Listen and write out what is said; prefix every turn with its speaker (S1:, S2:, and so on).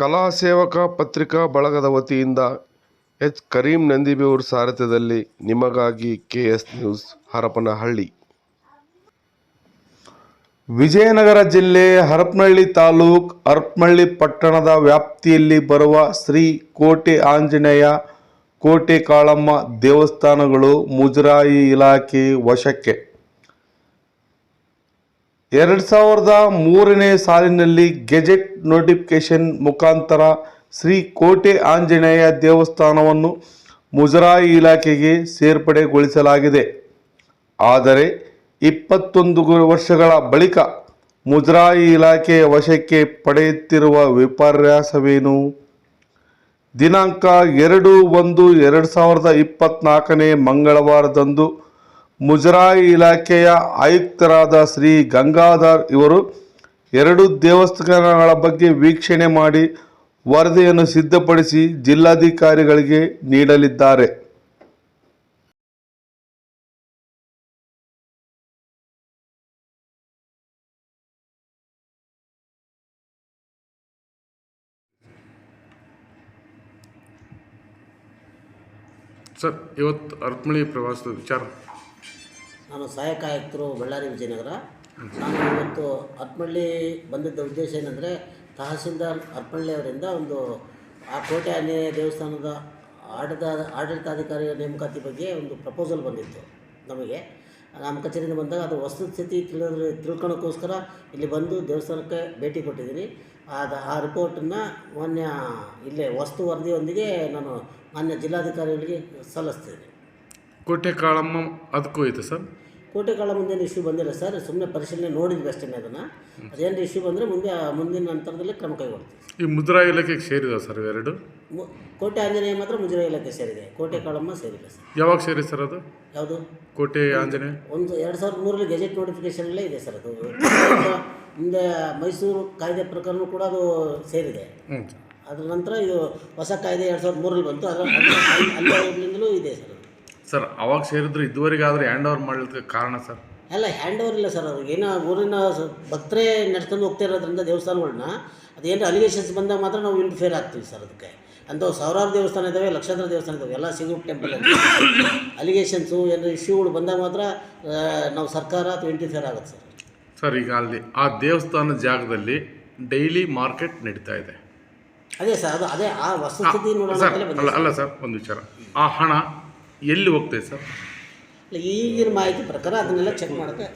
S1: ಕಲಾ ಸೇವಕ ಪತ್ರಿಕಾ ಬಳಗದ ವತಿಯಿಂದ ಎಚ್. ಕರೀಂ ನಂದಿಬೇವೂರ್ ಸಾರಥ್ಯದಲ್ಲಿ ನಿಮಗಾಗಿ K S news Harapanahalli. Vijayanagara ಜಿಲ್ಲೆ ಹರಪನಹಳ್ಳಿ ತಾಲೂಕ್ ಹರಪನಹಳ್ಳಿ ಪಟ್ಟಣದ ವ್ಯಾಪ್ತಿಯಲ್ಲಿ ಬರುವ ಶ್ರೀ ಕೋಟೆ ಆಂಜನೇಯ ಕೋಟೆ ಕಾಳಮ್ಮ ದೇವಸ್ಥಾನಗಳು ಮುಜರಾಯಿ ಇಲಾಖೆ ವಶಕ್ಕೆ. ಎರಡು ಸಾವಿರದ ಮೂರನೇ ಸಾಲಿನಲ್ಲಿ ಗೆಜೆಟ್ ನೋಟಿಫಿಕೇಶನ್ ಮುಖಾಂತರ ಶ್ರೀ ಕೋಟೆ ಆಂಜನೇಯ ದೇವಸ್ಥಾನವನ್ನು ಮುಜರಾಯಿ ಇಲಾಖೆಗೆ ಸೇರ್ಪಡೆಗೊಳಿಸಲಾಗಿದೆ. ಆದರೆ ಇಪ್ಪತ್ತೊಂದು ವರ್ಷಗಳ ಬಳಿಕ ಮುಜರಾಯಿ ಇಲಾಖೆಯ ವಶಕ್ಕೆ ಪಡೆಯುತ್ತಿರುವ ವಿಪರ್ಯಾಸವೇನು? ದಿನಾಂಕ ಎರಡು ಒಂದು ಎರಡು ಸಾವಿರದ ಇಪ್ಪತ್ತ್ನಾಲ್ಕನೇ ಮಂಗಳವಾರದಂದು ಮುಜರಾಯಿ ಇಲಾಖೆಯ ಆಯುಕ್ತರಾದ ಶ್ರೀ ಗಂಗಾಧರ್ ಇವರು ಎರಡು ದೇವಸ್ಥಾನಗಳ ಬಗ್ಗೆ ವೀಕ್ಷಣೆ ಮಾಡಿ ವರದಿಯನ್ನು ಸಿದ್ಧಪಡಿಸಿ ಜಿಲ್ಲಾಧಿಕಾರಿಗಳಿಗೆ ನೀಡಲಿದ್ದಾರೆ.
S2: ಸರ್, ಇವತ್ತು ಅರ್ಪಣಿ ಪ್ರವಾಸದ ವಿಚಾರ.
S3: ನಾನು ಸಹಾಯಕ ಆಯುಕ್ತರು ಬಳ್ಳಾರಿ ವಿಜಯನಗರ. ನಾನು ಇವತ್ತು ಹತ್ಮಳ್ಳಿ ಬಂದಿದ್ದ ಉದ್ದೇಶ ಏನಂದರೆ ತಹಸೀಲ್ದಾರ್ ಅರ್ಪಳ್ಳಿ ಅವರಿಂದ ಒಂದು ಆ ಕೋಟೆ ಆಂಜನೇಯ ದೇವಸ್ಥಾನದ ಆಡಳಿತ ಆಡಳಿತಾಧಿಕಾರಿ ನೇಮಕಾತಿ ಬಗ್ಗೆ ಒಂದು ಪ್ರಪೋಸಲ್ ಬಂದಿತ್ತು ನಮಗೆ. ನಮ್ಮ ಕಚೇರಿಯಿಂದ ಬಂದಾಗ ಅದು ವಸ್ತುಸ್ಥಿತಿ ತಿಳಿದ್ರೆ ತಿಳ್ಕೊಳಕ್ಕೋಸ್ಕರ ಇಲ್ಲಿ ಬಂದು ದೇವಸ್ಥಾನಕ್ಕೆ ಭೇಟಿ ಕೊಟ್ಟಿದ್ದೀನಿ. ಅದು ಆ ರಿಪೋರ್ಟನ್ನು ಮಾನ್ಯ ಇಲ್ಲೇ ವಸ್ತು ವರದಿಯೊಂದಿಗೆ ನಾನು ಮಾನ್ಯ ಜಿಲ್ಲಾಧಿಕಾರಿಗಳಿಗೆ ಸಲ್ಲಿಸ್ತೀನಿ.
S2: ಕೋಟೆ ಕಾಳಮ್ಮ ಅದಕ್ಕೂ ಐತೆ ಸರ್?
S3: ಕೋಟೆ ಕಾಳ ಮುಂದೇನು ಇಶ್ಯೂ ಬಂದಿಲ್ಲ ಸರ್ ಸುಮ್ಮನೆ ಪರಿಶೀಲನೆ ನೋಡಿದ್ವಿ ಅಷ್ಟೇ ಅದನ್ನು. ಅದೇನು ಇಶ್ಯೂ ಬಂದರೆ ಮುಂದೆ ಮುಂದಿನ ನಂತರದಲ್ಲಿ ಕ್ರಮ ಕೈಗೊಳ್ತೀವಿ.
S2: ಈ ಮುದ್ರಾ ಇಲಾಖೆಗೆ ಸೇರಿದ ಸರ್ ಇವೆರಡು?
S3: ಕೋಟೆ ಆಂಜನೇಯ ಮಾತ್ರ ಮುಜರಾ ಇಲಾಖೆ ಸೇರಿದೆ. ಕೋಟೆ ಕಾಳಮ್ಮ ಸೇರಿದೆ ಸರ್
S2: ಯಾವಾಗ ಸೇರಿ ಸರ್ ಅದು?
S3: ಯಾವುದು?
S2: ಕೋಟೆ ಆಂಜನೇಯ?
S3: ಒಂದು ಎರಡು ಸಾವಿರದ ಮೂರರಲ್ಲಿ ಗೆಜೆಟ್ ನೋಟಿಫಿಕೇಶನಲ್ಲೇ ಇದೆ ಸರ್ ಅದು. ಮುಂದೆ ಮೈಸೂರು ಕಾಯ್ದೆ ಪ್ರಕಾರನೂ ಕೂಡ ಅದು ಸೇರಿದೆ. ಅದರ ನಂತರ ಇದು ಹೊಸ ಕಾಯ್ದೆ ಎರಡು ಸಾವಿರದ ಮೂರರಲ್ಲಿ ಬಂತು. ಅದರ ಅದರ ಅಲ್ಲಿ ಅಲ್ಲಿಂದಲೂ ಇದೆ ಸರ್ ಅದು.
S2: ಸರ್ ಅವಾಗ ಸೇರಿದ್ರು ಇದುವರೆಗೆ ಆದರೆ ಹ್ಯಾಂಡ್ ಓವರ್ ಮಾಡಲಿಕ್ಕೆ ಕಾರಣ ಸರ್?
S3: ಅಲ್ಲ ಹ್ಯಾಂಡ್ ಓವರ್ ಇಲ್ಲ ಸರ್ ಅವ್ರಿಗೆ. ಏನೋ ಊರಿನ ಭಕ್ತರೇ ನಡ್ಕೊಂಡು ಹೋಗ್ತಾ ಇರೋದ್ರಿಂದ ದೇವಸ್ಥಾನಗಳನ್ನ ಅದೇನು ಅಲಿಗೇಷನ್ಸ್ ಬಂದಾಗ ಮಾತ್ರ ನಾವು ಇಂಟರ್ಫೇರ್ ಆಗ್ತೀವಿ ಸರ್ ಅದಕ್ಕೆ. ಅಂಥವು ಸಾವಿರಾರು ದೇವಸ್ಥಾನ ಇದ್ದಾವೆ ಲಕ್ಷಾಂತರ ದೇವಸ್ಥಾನ ಇದ್ದಾವೆ ಎಲ್ಲ ಸಿಗು ಟೆಂಪಲ್ ಅಲಿಗೇಷನ್ಸು ಏನು ಇಶ್ಯೂಗಳು ಬಂದಾಗ ಮಾತ್ರ ನಾವು ಸರ್ಕಾರ ಅಥವಾ ಇಂಟರ್ಫೇರ್ ಆಗುತ್ತೆ ಸರ್.
S2: ಸರ್ ಈಗ ಅಲ್ಲಿ ಆ ದೇವಸ್ಥಾನ ಜಾಗದಲ್ಲಿ ಡೈಲಿ ಮಾರ್ಕೆಟ್ ನಡೀತಾ ಇದೆ.
S3: ಅದೇ ಸರ್ ಅದು ಅದೇ ಆ ವಸ್ತುಸ್ಥಿತಿ ನೋಡೋಣ
S2: ಅಲ್ಲ ಸರ್ ಒಂದು ವಿಚಾರ. ಆ ಹಣ ಎಲ್ಲಿ ಹೋಗ್ತದೆ ಸರ್?
S3: ಈಗಿನ ಮಾಹಿತಿ ಪ್ರಕಾರ ಅದನ್ನೆಲ್ಲ ಚೆಕ್ ಮಾಡೋಕ್ಕೆ